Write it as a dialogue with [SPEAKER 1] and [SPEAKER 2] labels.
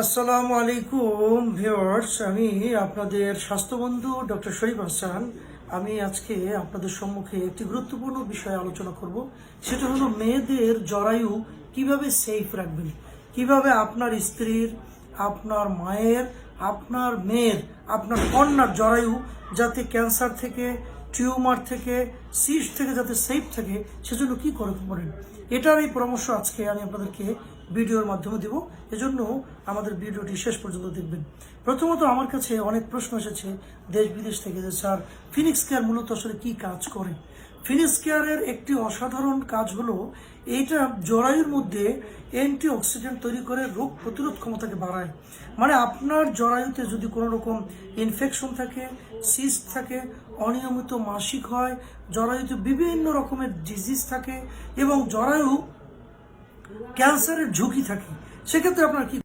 [SPEAKER 1] আসসালামু আলাইকুম ভিউয়ার্স, আমি আপনাদের স্বাস্থ্যবন্ধু ডক্টর শরীফ হাসান আমি আজকে আপনাদের সম্মুখে একটি গুরুত্বপূর্ণ বিষয়ে আলোচনা করব, সেটা হলো মেয়েদের জরায়ু কীভাবে সেফ রাখবেন? কীভাবে আপনার স্ত্রীর, আপনার মায়ের, আপনার মেয়ের, আপনার কন্যার জরায়ু যাতে ক্যান্সার থেকে টিউমার থেকে সিস থেকে, যাতে সেফ থাকে, সেজন্য কি করে পারেন এটার এই পরামর্শ আজকে আমি আপনাদেরকে ভিডিওর মাধ্যমে দেব। এজন্য আমাদের ভিডিওটি শেষ পর্যন্ত দেখবেন। প্রথমত আমার কাছে অনেক প্রশ্ন এসেছে দেশ বিদেশ থেকে যে, স্যার ফিনিক্স কেয়ার মূলত আসলে কী কাজ করে? ফিনিক্স কেয়ারের একটি অসাধারণ কাজ হলো এইটা জরায়ুর মধ্যে অ্যান্টি অক্সিডেন্ট তৈরি করে রোগ প্রতিরোধ ক্ষমতাকে বাড়ায়। মানে আপনার জরায়ুতে যদি কোনো রকম ইনফেকশন থাকে সিস্ট থাকে, অনিয়মিত মাসিক হয়, জরায়ুতে বিভিন্ন রকমের ডিজিজ থাকে এবং জরায়ু ক্যান্সারের ঝুঁকি থাকে, সেক্ষেত্রে আপনার কি